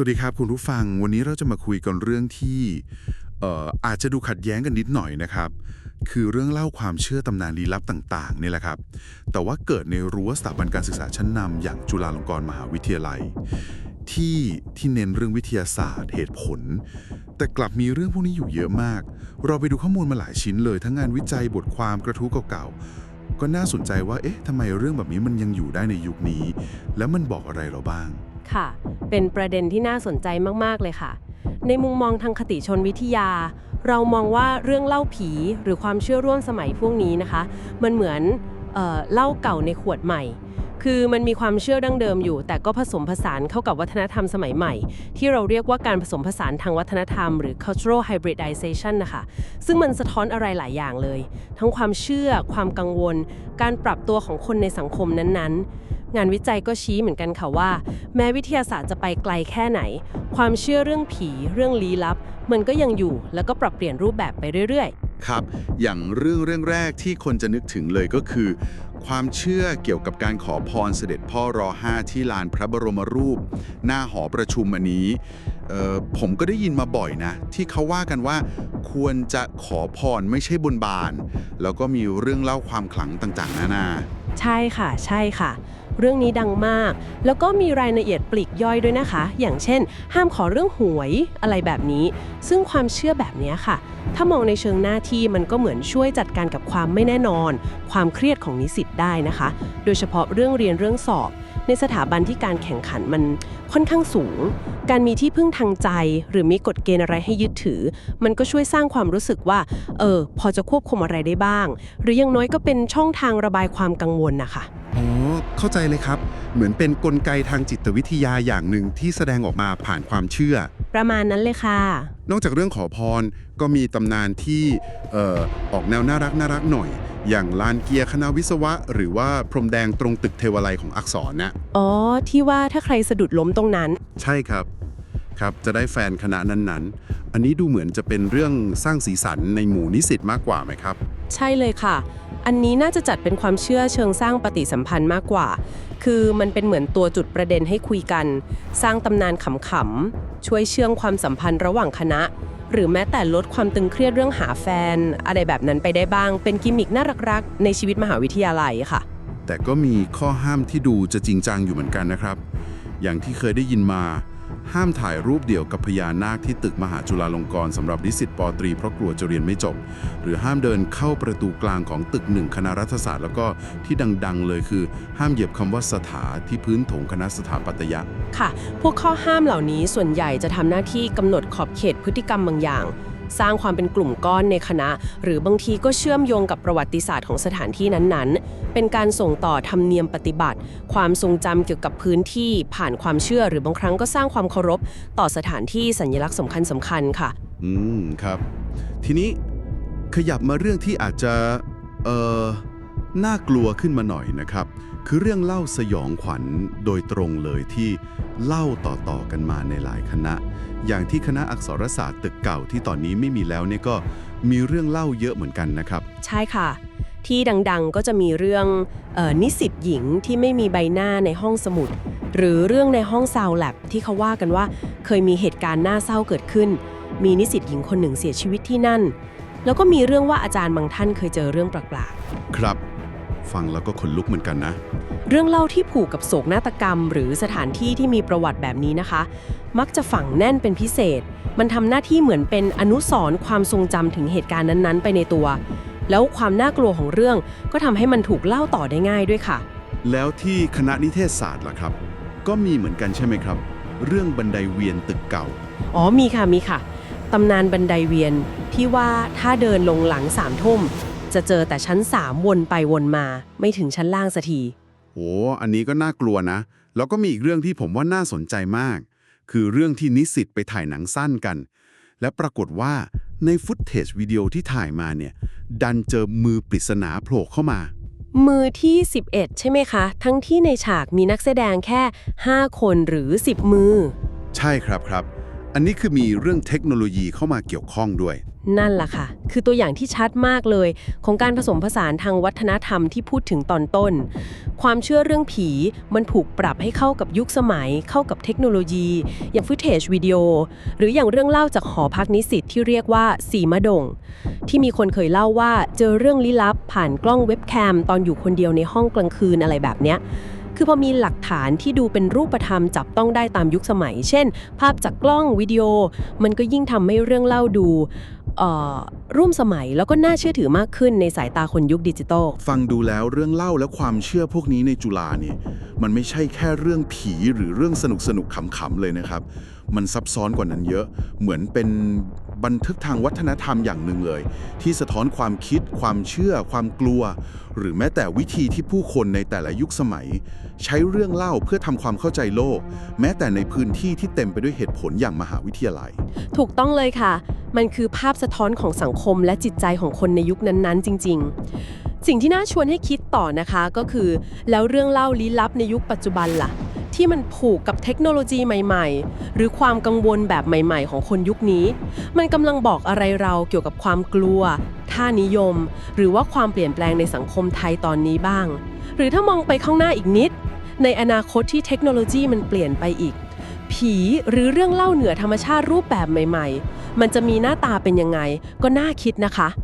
วัสดีครับคุณผู้ฟังวันนี้เราจะมาคุยกันเรื่องที่เอออาจจะดูขัดแย้งกันนิดหน่อยนะครับ คือเรื่องเล่าความเชื่อตำนานลี้ลับต่างๆนี่แหละครับ แต่ว่าเกิดในรั้วสถาบันการศึกษาชั้นนำอย่างจุฬาลงกรณ์มหาวิทยาลัย ที่ที่เน้นเรื่องวิทยาศาสตร์ เหตุผล แต่กลับมีเรื่องพวกนี้อยู่เยอะมาก เราไปดูข้อมูลมาหลายชิ้นเลย ทั้งงานวิจัยบทความกระทู้เก่าๆก็น่าสนใจว่าเอ๊ะทำไมเรื่องแบบนี้มันยังอยู่ได้ในยุคนี้ แล้วมันบอกอะไรเราบ้าง ค่ะ เป็นประเด็นที่น่าสนใจมาก ๆ เลยค่ะ ในมุมมองทางคติชนวิทยา เรามองว่าเรื่องเล่าผีหรือความเชื่อร่วมสมัยพวกนี้นะคะ มันเหมือนเอ่อเหล้าเก่าในขวดใหม่ คือมันมีความเชื่อดั้งเดิมอยู่ แต่ก็ผสมผสานเข้ากับวัฒนธรรมสมัยใหม่ ที่เราเรียกว่าการผสมผสานทางวัฒนธรรม หรือ cultural hybridization นะคะ ซึ่งมันสะท้อนอะไรหลายอย่างเลย ทั้งความเชื่อ ความกังวล การปรับตัวของคนในสังคมนั้นๆ งานวิจัยก็ชี้เหมือนกันค่ะว่า แม้วิทยาศาสตร์จะไปไกลแค่ไหน ความเชื่อเรื่องผี เรื่องลี้ลับ มันก็ยังอยู่แล้วก็ปรับเปลี่ยนรูปแบบไปเรื่อยครับ อย่างเรื่องเรื่องแรกที่คนจะนึกถึงเลยก็คือ ความเชื่อเกี่ยวกับการขอพรเสด็จพ่อรอห้าที่ลานพระบรมรูป หน้าหอประชุมอันนี้เอ่อผมก็ได้ยินมาบ่อยนะ ที่เขาว่ากันว่า ควรจะขอพรไม่ใช่บนบาน แล้วก็มีเรื่องเล่าความขลังต่างๆ นานาๆใช่ค่ะ ใช่ค่ะ เรื่องนี้ดังมาก แล้วก็มีรายละเอียดปลีกย่อยด้วยนะคะ อย่างเช่น ห้ามขอเรื่องหวยอะไรแบบนี้ ซึ่งความเชื่อแบบนี้ค่ะ ถ้ามองในเชิงหน้าที่มันก็เหมือนช่วยจัดการกับความไม่แน่นอน ความเครียดของนิสิตได้นะคะ โดยเฉพาะเรื่องเรียนเรื่องสอบ ในสถาบันที่การแข่งขันมันค่อนข้างสูง การมีที่พึ่งทางใจ หรือมีกฎเกณฑ์อะไรให้ยึดถือ มันก็ช่วยสร้างความรู้สึกว่า เออ พอจะควบคุมอะไรได้บ้าง หรืออยังน้อยก็เป็นช่องทางระบายความกังวลนะคะ เข้าใจเลยครับ เหมือนเป็นนกลไกทางจิตวิทยาอย่างหนึ่งที่แสดงออกมาผ่านความเชื่อ ประมาณนั้นเลยค่ะ นอกจากเรื่องขอพรก็มีตำนานที่เอ่อออกแนวน่ารักน่ารักหน่อย อย่างลานเกียร์คณะวิศวะ หรือว่าพรมแดงตรงตึกเทวาลัยของอักษรนะอ๋อ ที่ว่าถ้าใครสะดุดล้มตรงนั้น ใช่ครับ ครับจะได้แฟนคณะนั้นๆ อันนี้ดูเหมือนจะเป็นเรื่องสร้างสีสันในหมู่นิสิตมากกว่าไหมครับ ใช่เลยค่ะ อันนี้น่าจะจัดเป็นความเชื่อเชิงสร้างปฏิสัมพันธ์มากกว่า คือมันเป็นเหมือนตัวจุดประเด็นให้คุยกัน สร้างตำนานขำๆช่วยเชื่อมความสัมพันธ์ระหว่างคณะ หรือแม้แต่ลดความตึงเครียดเรื่องหาแฟน อะไรแบบนั้นไปได้บ้าง เป็นกิมมิกน่ารักๆในชีวิตมหาวิทยาลัยค่ะ แต่ก็มีข้อห้ามที่ดูจะจริงจังอยู่เหมือนกันนะครับ อย่างที่เคยได้ยินมา ห้ามถ่ายรูปเดี่ยวกับพญานาคที่ตึกมหาจุฬาลงกรณ์สำหรับนิสิตปตรีเพราะกลัวจะเรียนไม่จบ หรือห้ามเดินเข้าประตูกลางของตึกหนึ่งคณะรัฐศาสตร์ แล้วก็ที่ดังๆ เลยคือ ห้ามเหยียบคำว่าสถาที่พื้นถงคณะสถาปัตยะ ค่ะ พวกข้อห้ามเหล่านี้ส่วนใหญ่จะทำหน้าที่กำหนดขอบเขตพฤติกรรมบางอย่าง สร้างความเป็นกลุ่มก้อนในคณะ หรือบางทีก็เชื่อมโยงกับประวัติศาสตร์ของสถานที่นั้นๆ เป็นการส่งต่อธรรมเนียมปฏิบัติ ความทรงจำเกี่ยวกับพื้นที่ผ่านความเชื่อหรือบางครั้งก็สร้างความเคารพ ต่อสถานที่สัญลักษณ์สำคัญสคัญๆค่ะ อืมครับ ทีนี้ขยับมาเรื่องที่อาจจะเอ่อ น่ากลัวขึ้นมาหน่อยนะครับ คือเรื่องเล่าสยองขวัญโดยตรงเลยที่เล่าต่อๆกันมาในหลายคณะ อย่างที่คณะอักษรศาสตร์ตึกเก่าที่ตอนนี้ไม่มีแล้วเนี่ยก็มีเรื่องเล่าเยอะเหมือนกันนะครับ ใช่ค่ะ ที่ดังๆก็จะมีเรื่องเออนิสิตหญิงที่ไม่มีใบหน้าในห้องสมุด หรือเรื่องในห้องซาวแลบที่เขาว่ากันว่าเคยมีเหตุการณ์น่าเศร้าเกิดขึ้น มีนิสิตหญิงคนหนึ่งเสียชีวิตที่นั่น แล้วก็มีเรื่องว่าอาจารย์บางท่านเคยเจอเรื่องแปลกครับ ฟังแล้วก็ขนลุกเหมือนกันนะๆเรื่องเล่าที่ผูกกับโศกนาฏกรรม หรือสถานที่ที่มีประวัติแบบนี้นะคะ มักจะฝังแน่นเป็นพิเศษ มันทำหน้าที่เหมือนเป็นอนุสรณ์ความทรงจำถึงเหตุการณ์นั้นๆ ไปในตัว แล้วความน่ากลัวของเรื่องก็ทำให้มันถูกเล่าต่อได้ง่ายด้วยค่ะ แล้วที่คณะนิเทศศาสตร์ล่ะครับ ก็มีเหมือนกันใช่ไหมครับ เรื่องบันไดเวียนตึกเก่า อ๋อมีค่ะมีค่ะตำนานบันไดเวียนที่ว่าถ้าเดินลงหลังสามทุ่ม จะเจอแต่ชั้นสามวนไปวนมา ไม่ถึงชั้นล่างสักทีโหอันนี้ก็น่ากลัวนะ แล้วก็มีอีกเรื่องที่ผมว่าน่าสนใจมาก คือเรื่องที่นิสิตไปถ่ายหนังสั้นกัน และปรากฏว่าในฟุตเทจวิดีโอที่ถ่ายมาเนี่ย ดันเจอมือปริศนาโผล่เข้ามา มือที่ 11 ใช่ไหมคะ ทั้งที่ในฉากมีนักแสดงแค่ 5 คนหรือ 10 มือ ใช่ครับครับ อันนี้คือมีเรื่องเทคโนโลยีเข้ามาเกี่ยวข้องด้วย นั่นล่ะค่ะ คือตัวอย่างที่ชัดมากเลย ของการผสมผสานทางวัฒนธรรมที่พูดถึงตอนต้น ความเชื่อเรื่องผีมันถูกปรับให้เข้ากับยุคสมัย เข้ากับเทคโนโลยี อย่างฟุตเทจวิดีโอ หรืออย่างเรื่องเล่าจากหอพักนิสิตที่เรียกว่าสีมะดง ที่มีคนเคยเล่าว่าเจอเรื่องลี้ลับ ผ่านกล้องเว็บแคมตอนอยู่คนเดียวในห้องกลางคืนอะไรแบบเนี้ยคือพอมีหลักฐานที่ดูเป็นรูปธรรมจับต้องได้ตามยุคสมัย เช่น ภาพจากกล้องวิดีโอ มันก็ยิ่งทำให้เรื่องเล่าดู ร่วมสมัยแล้วก็น่าเชื่อถือมากขึ้นในสายตาคนยุคดิจิตอลฟังดูแล้วเรื่องเล่าและความเชื่อพวกนี้ในจุฬาเนี่ยมันไม่ใช่แค่เรื่องผีหรือเรื่องสนุกสนุกๆขำๆเลยนะครับ มันซับซ้อนกว่านั้นเยอะ เหมือนเป็นบันทึกทางวัฒนธรรมอย่างหนึ่งเลย ที่สะท้อนความคิด ความเชื่อ ความกลัว หรือแม้แต่วิธีที่ผู้คนในแต่ละยุคสมัย ใช้เรื่องเล่าเพื่อทำความเข้าใจโลก แม้แต่ในพื้นที่ที่เต็มไปด้วยเหตุผลอย่างมหาวิทยาลัย ถูกต้องเลยค่ะ มันคือภาพสะท้อนของสังคมและจิตใจของคนในยุคนั้นๆ จริง ๆ สิ่งที่น่าชวนให้คิดต่อนะคะก็คือ แล้วเรื่องเล่าลี้ลับในยุคปัจจุบันล่ะ ที่มันผูกกับเทคโนโลยีใหม่ๆ หรือความกังวลแบบใหม่ๆ ของคนยุคนี้ มันกำลังบอกอะไรเราเกี่ยวกับความกลัวท่านิยม หรือว่าความเปลี่ยนแปลงในสังคมไทยตอนนี้บ้าง หรือถ้ามองไปข้างหน้าอีกนิด ในอนาคตที่เทคโนโลยีมันเปลี่ยนไปอีก ผีหรือเรื่องเล่าเหนือธรรมชาติรูปแบบใหม่ ๆ มันจะมีหน้าตาเป็นยังไง ก็น่าคิดนะคะ